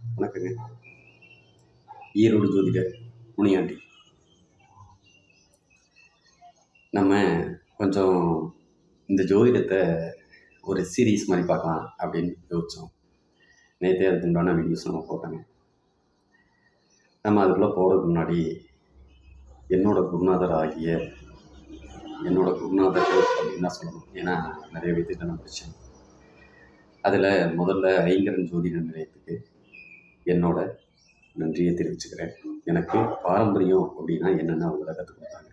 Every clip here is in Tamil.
வணக்கங்க. ஈரோடு ஜோதிடர் முனியாண்டி. நம்ம கொஞ்சம் இந்த ஜோதிடத்தை ஒரு சீரீஸ் மாதிரி பார்க்கலாம் அப்படின்னு யோசித்தோம் நேற்றே அதுக்குண்டான வீடியோஸ் நம்ம போட்டோங்க. நம்ம அதுக்குள்ளே போகிறதுக்கு முன்னாடி என்னோடய குருநாதர் ஆகிய என்னோடய குருநாதர் அப்படின்னு தான் சொல்லணும். ஏன்னா நிறைய விதத்தில் நான் படித்தேன் அதில் முதல்ல ஐங்கரன் ஜோதிட நிலையத்துக்கு என்னோட நன்றியை தெரிவிச்சுக்கிறேன். எனக்கு பாரம்பரியம் அப்படின்னா என்னென்ன அவங்க கற்றுக் கொடுத்தாங்க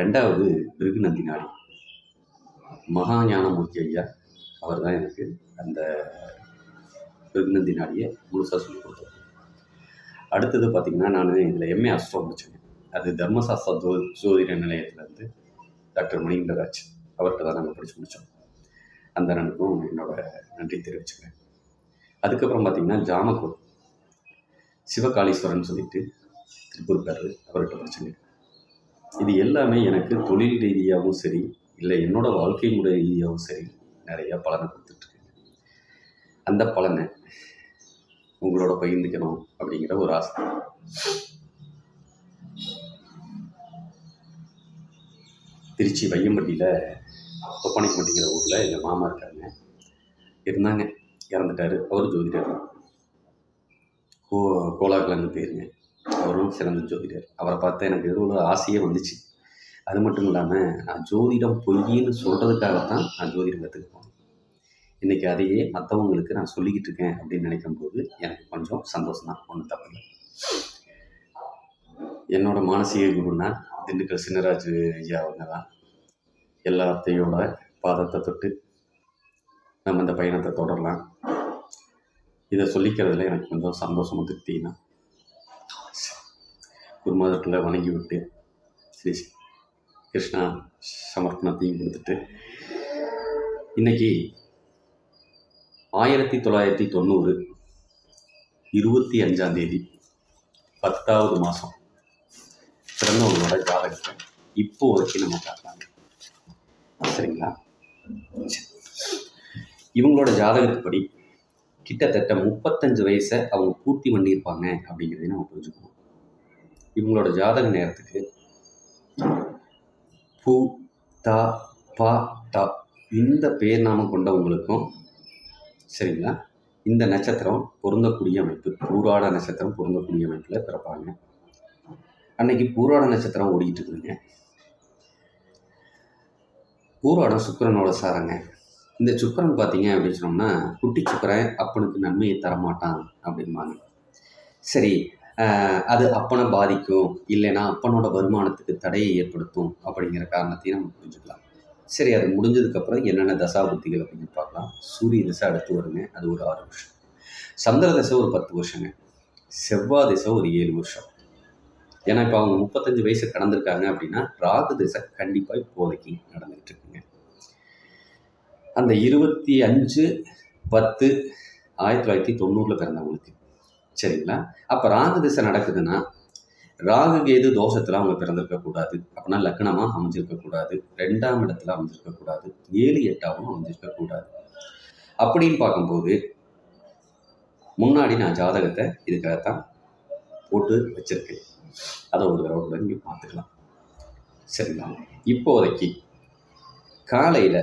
ரெண்டாவது பிருகுநந்தி நாடி. மகா ஞானமூர்த்தி ஐயா அவர் தான் எனக்கு அந்த பிருகுநந்தி நாடியை முழுசாக சொல்லி கொடுத்தாரு. அடுத்தது பார்த்திங்கன்னா நான் இதில் எம்ஏ அஸ்ட்ரோ முடிச்சேங்க அது தர்மசாஸ்திர ஜோ ஜோதிட நிலையத்திலேருந்து டாக்டர் மணிகண்டராஜ் அவர்கிட்ட தான் நாங்கள் படித்து முடித்தோம் அந்த அண்ணனுக்கும் என்னோட நன்றி தெரிவிச்சுக்கிறேன். அதுக்கப்புறம் பார்த்திங்கன்னா ஜாமக்கூர் சிவகாளீஸ்வரன் சொல்லிட்டு திருப்பூர்காரர் அவர்கிட்ட பிரச்சனை. இது எல்லாமே எனக்கு தொழில் ரீதியாகவும் சரி இல்லை என்னோட வாழ்க்கை முறை ரீதியாகவும் சரி நிறையா பலனை கொடுத்துட்ருக்கு. அந்த பலனை உங்களோட பகிர்ந்துக்கணும் அப்படிங்கிற ஒரு ஆசை. திருச்சி வையம்பட்டியில் தொப்பானிக்கம்பட்டிங்கிற ஊரில் எங்கள் மாமா இருக்காங்க. இருந்தாங்க. இறந்துட்டாரு. அவர் ஜோதிடர். தான் கோ கோலாகலன் பேருங்க. அவரும் சிறந்த ஜோதிடர். அவரை பார்த்தா எனக்கு எவ்வளோ ஆசையே வந்துச்சு. அது மட்டும் இல்லாமல் நான் ஜோதிடம் பொய்யின்னு சொல்கிறதுக்காகத்தான் நான் ஜோதிடம் கற்றுக்க போனேன். இன்றைக்கி அதையே மற்றவங்களுக்கு நான் சொல்லிக்கிட்டு இருக்கேன் அப்படின்னு நினைக்கும் போது எனக்கு கொஞ்சம் சந்தோஷம் தான் ஒன்றும் தப்பில்லை. என்னோடய மானசீக குருன்னா திண்டுக்கல் சின்னராஜ் ஐயா அவங்க தான். எல்லாத்தையோட பாதத்தை தொட்டு நம்ம இந்த பயணத்தை தொடரலாம். இதை சொல்லிக்கிறதுல எனக்கு கொஞ்சம் சந்தோஷமும் திருப்தினா குருமாதத்தில் வணங்கி விட்டு ஸ்ரீ கிருஷ்ணா சமர்ப்பணத்தையும் கொடுத்துட்டு இன்னைக்கு ஆயிரத்தி தொள்ளாயிரத்தி தொண்ணூறு இருபத்தி அஞ்சாம் தேதி பத்தாவது மாதம் பிறந்தவங்களோட ஜாதகத்தை இப்போ வரைக்கும் நம்ம பார்க்கலாங்க. சரிங்களா? இவங்களோட ஜாதகத்துப்படி கிட்டத்தட்ட முப்பத்தஞ்சு வயசை அவங்க பூர்த்தி பண்ணியிருப்பாங்க அப்படிங்கிறதையும் நம்ம புரிஞ்சுக்கணும். இவங்களோட ஜாதக நேரத்துக்கு பூ தா பா டா இந்த பெயர் நாமம் கொண்டவங்களுக்கும் சரிங்களா? இந்த நட்சத்திரம் பொருந்தக்கூடிய அமைப்பு பூராட நட்சத்திரம் பொருந்தக்கூடிய அமைப்பில் பிறப்பாங்க. அன்னைக்கு பூராட நட்சத்திரம் ஓடிக்கிட்டு இருக்குதுங்க. பூராடம் சுக்கரனோட சாரங்க. இந்த சுக்கரன் பார்த்தீங்க அப்படின்னு சொன்னோம்னா குட்டி சுக்கரன் அப்பனுக்கு நன்மையை தரமாட்டான் அப்படிம்பாங்க. சரி அது அப்பனை பாதிக்கும் இல்லைன்னா அப்பனோட வருமானத்துக்கு தடையை ஏற்படுத்தும் அப்படிங்கிற காரணத்தையும் நம்ம புரிஞ்சுக்கலாம். சரி அது முடிஞ்சதுக்கப்புறம் என்னென்ன தசா புத்திகள் அப்படின்னு பார்க்கலாம். சூரிய திசை அடுத்து வருங்க அது ஒரு ஆறு வருஷம். சந்திர திசை ஒரு பத்து வருஷங்க செவ்வாய் திசை ஒரு ஏழு வருஷம். ஏன்னா இப்போ அவங்க முப்பத்தஞ்சு வயசு கடந்திருக்காங்க அப்படின்னா ராகு திசை கண்டிப்பாக இப்போதைக்கு நடந்துகிட்டு இருக்குங்க. அந்த இருபத்தி அஞ்சு பத்து ஆயிரத்தி தொள்ளாயிரத்தி தொண்ணூறில் பிறந்தவங்களுக்கு சரிங்களா? அப்போ ராகு திசை நடக்குதுன்னா ராகு கேது தோஷத்தில் அவங்க பிறந்திருக்கக்கூடாது அப்படின்னா லக்னமாக அமைஞ்சிருக்கக்கூடாது ரெண்டாம் இடத்துல அமைஞ்சிருக்கக்கூடாது ஏழு எட்டாவும் அமைஞ்சிருக்கக்கூடாது அப்படின்னு பார்க்கும்போது முன்னாடி நான் ஜாதகத்தை இதுக்காகத்தான் போட்டு வச்சிருக்கேன். அதை ஒரு தடவை கூட நீங்கள் பார்த்துக்கலாம். சரிங்களா? இப்போதைக்கு காலையில்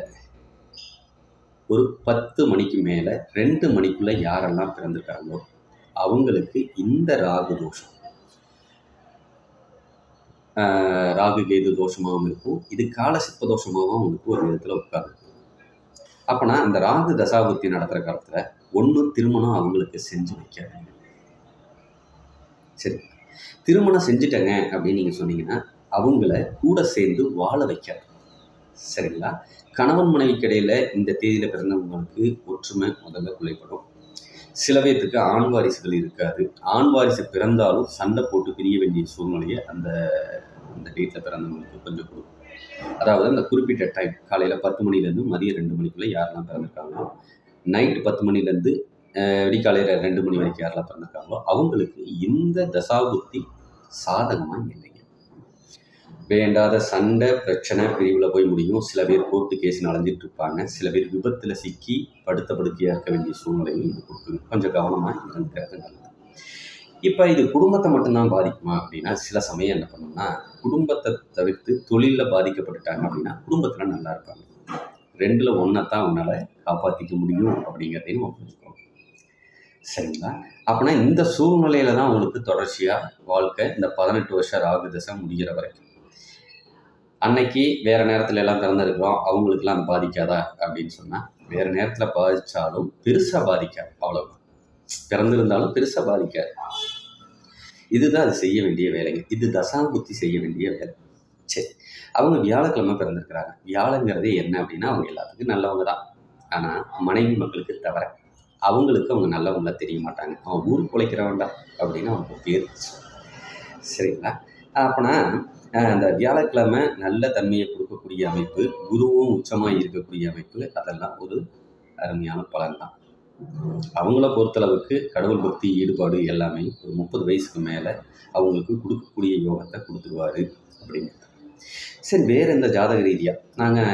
ஒரு பத்து மணிக்கு மேலே ரெண்டு மணிக்குள்ளே யாரெல்லாம் பிறந்திருக்காங்களோ அவங்களுக்கு இந்த ராகு தோஷம். ஆஹ் ராகு கேது தோஷமாகவும் இருக்கும். இது கால சிற்ப தோஷமாகவும் அவங்களுக்கு ஒரு விதத்தில் உட்காரு அப்போனா அந்த ராகு தசாபுத்தி நடத்துகிற காலத்தில் ஒன்று திருமணம் அவங்களுக்கு செஞ்சு வைக்காது சரி. திருமணம் செஞ்சுட்டங்க அப்படின்னு நீங்கள் சொன்னீங்கன்னா அவங்கள கூட சேர்ந்து வாழ வைக்காது சரிங்களா? கணவன் மனைவிக்கு இடையில இந்த தேதியில் பிறந்தவங்களுக்கு ஒற்றுமை முதல்ல குலைப்படும். சில பேர்த்துக்கு ஆண் வாரிசுகள் இருக்காது. ஆண் வாரிசு பிறந்தாலும் சண்டை போட்டு பிரிய வேண்டிய சூழ்நிலையை அந்த அந்த டேட்டில் பிறந்தவங்களுக்கு கொஞ்சம் கொடுக்கும் அதாவது அந்த குறிப்பிட்ட டைம் காலையில் பத்து மணிலேருந்து மதியம் ரெண்டு மணிக்குள்ளே யாரெல்லாம் பிறந்திருக்காங்களோ நைட்டு பத்து மணிலேருந்து விடிக்காலையில் ரெண்டு மணி வரைக்கும் யாரெல்லாம் பிறந்திருக்காங்களோ அவங்களுக்கு இந்த தசாபுத்தி சாதகமாக இல்லைங்க வேண்டாத சண்டை பிரச்சனை பிரிவில் போய் முடியும். சில பேர் கோர்ட்டு கேஸ் நடந்துட்டு இருப்பாங்க சில பேர் விபத்தில் சிக்கி படுத்த படுக்கையாக இருக்க வேண்டிய சூழ்நிலையும் இது கொடுக்குது. கொஞ்சம் கவனமாக இருந்துக்கிறது நல்லது. இப்போ இது குடும்பத்தை மட்டும்தான் பாதிக்குமா அப்படின்னா சில சமயம் என்ன பண்ணணும்னா குடும்பத்தை தவிர்த்து தொழிலில் பாதிக்கப்பட்டுட்டாங்க அப்படின்னா குடும்பத்தில் நல்லா இருப்பாங்க. ரெண்டில் ஒன்றை தான் உன்னால் காப்பாற்றிக்க முடியும் அப்படிங்கிறதையும் நம்ம புரிஞ்சுக்கணும். சரிங்களா? அப்படின்னா இந்த சூழ்நிலையில தான் அவங்களுக்கு தொடர்ச்சியாக வாழ்க்கை இந்த பதினெட்டு வருஷம் ராகு தசை முடிகிற வரைக்கும். அன்னைக்கு வேற நேரத்துல எல்லாம் திறந்துருக்கிறோம் அவங்களுக்குலாம் அது பாதிக்காதா? அப்படின்னு சொன்னால் வேற நேரத்தில் பாதிச்சாலும் பெருசாக பாதிக்காது. அவ்வளவு பிறந்திருந்தாலும் பெருசாக பாதிக்காது. இதுதான் அது செய்ய வேண்டிய வேலைங்க. இது தசாபுத்தி செய்ய வேண்டிய வேலை. சரி. அவங்க வியாழக்கிழமை பிறந்திருக்கிறாங்க. வியாழங்கிறதே என்ன அப்படின்னா அவங்க எல்லாத்துக்கும் நல்லவங்க தான் ஆனால் மனைவி மக்களுக்கு தவிர அவங்களுக்கு அவங்க நல்லவங்கள தெரிய மாட்டாங்க. அவன் ஊருக்கு உழைக்கிறவன்டா அப்படின்னு அவங்க பேர் சரிங்களா? அப்போனா அந்த வியாழக்கிழமை நல்ல தன்மையை கொடுக்கக்கூடிய அமைப்பு குருவும் உச்சமாக இருக்கக்கூடிய அமைப்பு அதெல்லாம் ஒரு அருமையான பலன் தான் அவங்கள பொறுத்தளவுக்கு கடவுள் பக்தி ஈடுபாடு எல்லாமே ஒரு முப்பது வயசுக்கு மேலே அவங்களுக்கு கொடுக்கக்கூடிய யோகத்தை கொடுத்துருவாரு அப்படிங்கிறது சரி வேறு எந்த ஜாதக ரீதியாக நாங்கள்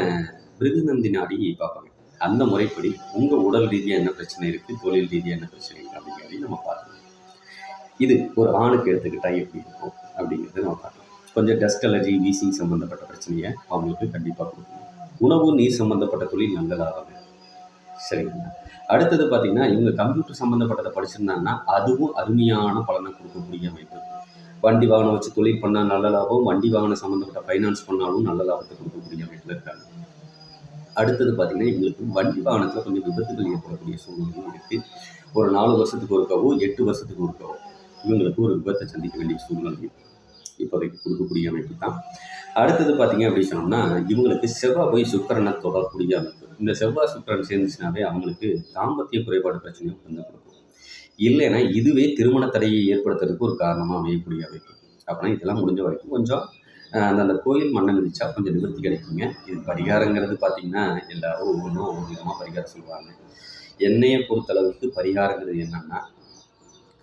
பிருகுநந்தி நாடி பார்ப்போங்க. அந்த முறைப்படி உங்கள் உடல் ரீதியாக என்ன பிரச்சனை இருக்குது தொழில் ரீதியாக என்ன பிரச்சனை இருக்குது அப்படிங்கிறதையும் நம்ம பார்க்கணும் இது ஒரு ஆணுக்கு எடுத்துக்கிட்டால் எப்படி இருக்கும்? அப்படிங்கிறத நம்ம பார்க்கலாம். கொஞ்சம் டஸ்ட் அலர்ஜி வீசிங் சம்மந்தப்பட்ட பிரச்சனையை அவங்களுக்கு கண்டிப்பாக கொடுக்கணும். உணவு நீர் சம்மந்தப்பட்ட தொழில் நல்லதாகும் சரிங்களா? அடுத்தது பார்த்தீங்கன்னா இவங்க கம்ப்யூட்டர் சம்மந்தப்பட்டதை படிச்சிருந்தாங்கன்னா அதுவும் அருமையான பலனை கொடுக்கக்கூடிய அமைப்பு. வண்டி வாகனம் வச்சு தொழில் பண்ணால் நல்ல லாபம் வண்டி வாகனம் சம்மந்தப்பட்ட ஃபைனான்ஸ் பண்ணாலும் நல்ல லாபத்தை கொடுக்கக்கூடிய அமைப்பில் இருக்காங்க. அடுத்தது பார்த்திங்கன்னா இவங்களுக்கு வண்டி வாகனத்தில் கொஞ்சம் விபத்துகள் ஏற்படக்கூடிய சூழ்நிலையும் இருக்குது ஒரு நாலு வருஷத்துக்கு ஒருக்கவோ எட்டு வருஷத்துக்கு ஒருக்கவோ. இவங்களுக்கு ஒரு விபத்தை சந்திக்க வேண்டிய சூழ்நிலை இப்போதைக்கு கொடுக்கக்கூடிய அமைப்பு தான். அடுத்தது பார்த்தீங்க அப்படின்னு சொன்னோம்னா இவங்களுக்கு செவ்வாய் போய் சுக்கரனை தொடரக்கூடிய அமைப்பு. இந்த செவ்வாய் சுக்கரன் சேர்ந்துச்சுனாவே அவங்களுக்கு தாம்பத்திய குறைபாடு பிரச்சனையும் வந்து கொடுக்கும். இல்லைன்னா இதுவே திருமண தடையை ஏற்படுத்துறதுக்கு ஒரு காரணமாக அமையக்கூடிய அமைப்பு. அப்படின்னா இதெல்லாம் முடிஞ்ச வரைக்கும் கொஞ்சம் அந்தந்த கோயில் மண்ணை மிதிச்சா கொஞ்சம் நிவர்த்தி கிடைக்குங்க. இது பரிகாரங்கிறது பார்த்தீங்கன்னா எல்லாரும் ஒவ்வொன்றும் ஒவ்வொரு விதமாக பரிகாரம் சொல்லுவாங்க. என்னையை பொறுத்தளவுக்கு பரிகாரங்கிறது என்னென்னா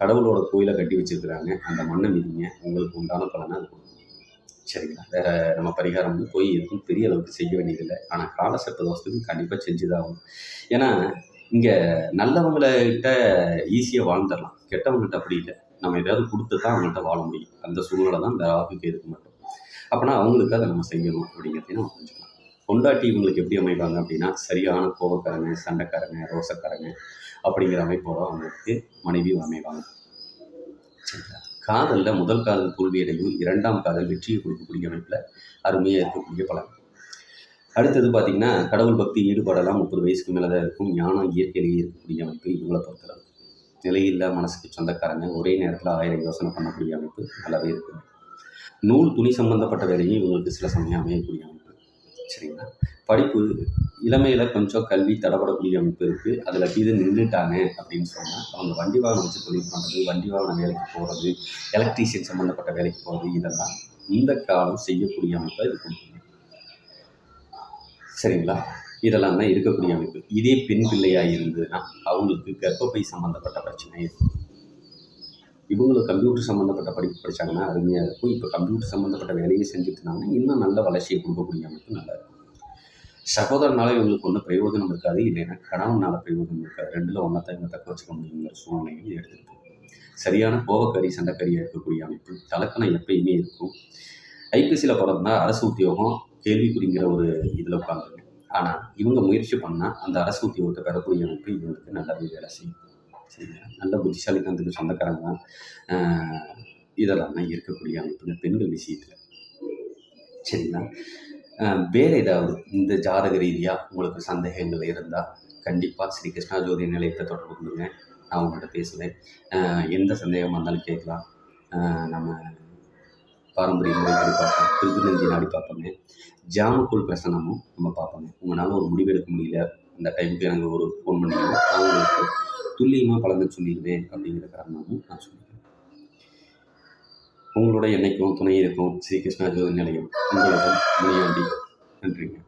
கடவுளோட கோயிலை கட்டி வச்சிருக்கிறாங்க. அந்த மண்ணை மிதிங்க. உங்களுக்கு உண்டான பலனை அது சரிங்களா? வேறு நம்ம பரிகாரம் வந்து போய் எதுவும் பெரிய அளவுக்கு செய்ய வேண்டியதில்லை. ஆனால் காலசர்ப்ப தோஷத்துக்கு கண்டிப்பாக செஞ்சுதான் ஆகும் ஏன்னா இங்கே நல்லவங்கள்கிட்ட ஈஸியாக வாழ்ந்துடலாம். கெட்டவங்ககிட்ட அப்படி இல்லை. நம்ம ஏதாவது கொடுத்து தான் அவங்கள்ட்ட வாழ முடியும். அந்த சூழ்நிலை தான் இந்த ராகுக்கு இருக்க மாட்டோம். அப்படின்னா அவங்களுக்கு அதை நம்ம செய்யணும் அப்படிங்கிறதையும் நம்ம புரிஞ்சுக்கலாம். பொண்டாட்டி இவங்களுக்கு எப்படி அமைவாங்க அப்படின்னா சரியான கோபக்காரங்க சண்டைக்காரங்க ரோசக்காரங்க. அப்படிங்கிற அமைப்போட அவங்களுக்கு மனைவி அமைவாங்க சரிங்களா காதலில் முதல் காதல் தோல்வியடையும் இரண்டாம் காதல் வெற்றியை கொடுக்கக்கூடிய அமைப்பில் அருமையாக இருக்கக்கூடிய பலன். அடுத்தது பார்த்தீங்கன்னா கடவுள் பக்தி ஈடுபாடெல்லாம் முப்பது வயசுக்கு மேலே தான் இருக்கும். ஞானம் இயற்கையிலேயே இருக்கக்கூடிய அமைப்பு இவங்களை பொறுத்தளவு. நிலையில்லா மனசுக்கு சொந்தக்காரங்க ஒரே நேரத்தில் ஆயிரம் யோசனை பண்ணக்கூடிய அமைப்பு நல்லாவே இருக்குது நூல் துணி சம்பந்தப்பட்ட வேலையும் இவங்களுக்கு சில சமயம் அமையக்கூடிய அமைப்பு. சரிங்களா? படிப்பு இளமையில் கொஞ்சம் கல்வி தடப்படக்கூடிய அமைப்பு இருக்குது அதில் இது நின்றுட்டாங்க அப்படின்னு சொன்னால் அவங்க வண்டி வாகனம் வச்சு தொழில் பண்ணுறது வண்டி வாகனம் வேலைக்கு போகிறது எலக்ட்ரீஷியன் சம்மந்தப்பட்ட வேலைக்கு போகிறது இதெல்லாம் இந்த காலம் செய்யக்கூடிய அமைப்பை இது கொடுக்குங்க சரிங்களா? இதெல்லாம் தான் இருக்கக்கூடிய அமைப்பு. இதே பெண் பிள்ளையாக இருந்ததுன்னா அவங்களுக்கு கர்ப்பப்பை சம்மந்தப்பட்ட பிரச்சனை இருக்கும் இவங்களும் கம்ப்யூட்டர் சம்மந்தப்பட்ட படிப்பு படித்தாங்கன்னா அருமையாக இருக்கும். இப்போ கம்ப்யூட்டர் சம்மந்தப்பட்ட வேலையை செஞ்சுட்டு இருந்தாங்கன்னா இன்னும் நல்ல வளர்ச்சியை கொடுக்கக்கூடிய அமைப்பு நல்லா இருக்கும். சகோதரனால இவங்களுக்கு ஒன்றும் பிரயோஜனம் இருக்காது இல்லைன்னா கணவனால பிரயோஜனம் இருக்காது. ரெண்டில் ஒன்றத்தை இவங்க தக்க வச்சுக்க முடியுங்கிற சூழ்நிலையும் எடுத்துகிட்டு சரியான கோவக்கறி சண்டைக்கறியாக இருக்கக்கூடிய அமைப்பு. தலக்கணம் எப்பயுமே இருக்கும். ஐபிசியில் பிறந்தா அரசு உத்தியோகம் கேள்விக்குறிங்கிற ஒரு இதில் உட்காந்துருக்கு ஆனால் இவங்க முயற்சி பண்ணால் அந்த அரசு உத்தியோகத்தை பெறக்கூடிய அமைப்பு இவங்களுக்கு நல்லாவே வேலை செய்யும். சரிங்களா நல்ல புத்திசாலித்தனத்துக்கு சொந்தக்காரங்க தான். இதெல்லாம் தான் இருக்கக்கூடிய அமைப்புங்க பெண்கள் விஷயத்தில். சரிங்களா? வேறு ஏதாவது இந்த ஜாதக ரீதியாக உங்களுக்கு சந்தேகங்கள் இருந்தால் கண்டிப்பாக ஸ்ரீ கிருஷ்ணா ஜோதி நிலையத்தை தொடர்பு கொள்ளுங்க. நான் உங்கள்கிட்ட பேசுவேன் எந்த சந்தேகமாக இருந்தாலும் கேட்கலாம். நம்ம பாரம்பரிய முறைப்படி பார்ப்போம். திருப்பி நாடி பார்ப்போங்க. ஜாமக்குள் பிரசனமும் நம்ம பார்ப்போங்க. உங்களால் ஒரு முடிவெடுக்க முடியல. அந்த டைமுக்கு எனக்கு ஒரு ஃபோன் பண்ணீங்கன்னா துல்லியமாக பலனை சொல்லிடுவேன் அப்படிங்கிற காரணமும் நான் சொல்லிக்கிறேன். உங்களோட என்னைக்கும் துணை இருக்கும் ஸ்ரீகிருஷ்ணா ஜோதி நிலையம் உங்களிடம் முனியாண்டி நன்றிங்க.